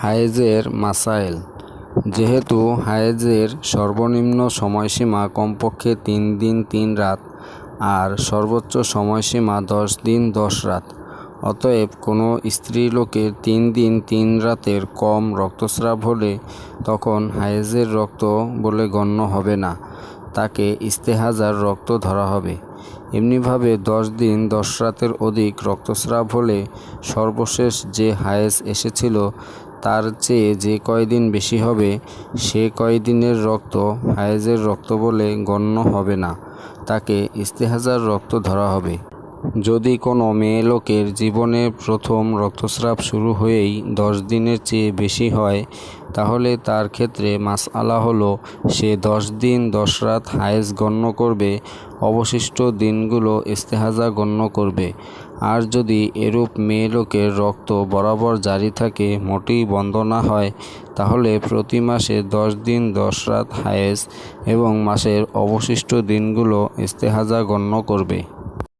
হায়েজের মাসাইল যেহেতু হায়েজের সর্বনিম্ন সময়সীমা কমপক্ষে তিন দিন তিন রাত আর সর্বোচ্চ সময়সীমা দশ দিন দশ রাত, অতএব কোনো স্ত্রীলোকের তিন দিন তিন রাতের কম রক্তস্রাব হলে তখন হায়েজের রক্ত বলে গণ্য হবে না। তাকে ইস্তেহাজার রক্ত ধরা হবে। এমনিভাবে দশ দিন, দশ রাতের অধিক রক্তস্রাব হলে সর্বশেষ যে হায়েজ এসেছিল, তার চেয়ে যে কয়দিন বেশি হবে, সে কয়দিনের রক্ত হায়েজের রক্ত বলে গণ্য হবে না। তাকে ইস্তেহাজার রক্ত ধরা হবে। যদি কোনো মেয়েলোকের জীবনে প্রথম রক্তস্রাব শুরু হয়েই দশ দিনের চেয়ে বেশি হয় তাহলে তার ক্ষেত্রে মাসআলা হলো, সে দশ দিন দশ রাত হায়েজ গণ্য করবে, অবশিষ্ট দিনগুলো ইস্তেহাজা গণ্য করবে। আর যদি এরূপ মেয়ে লোকের রক্ত বরাবর জারি থাকে, মোটেই বন্ধ না হয়, তাহলে প্রতি মাসে দশ দিন দশ রাত হায়েজ এবং মাসের অবশিষ্ট দিনগুলো ইস্তেহাজা গণ্য করবে।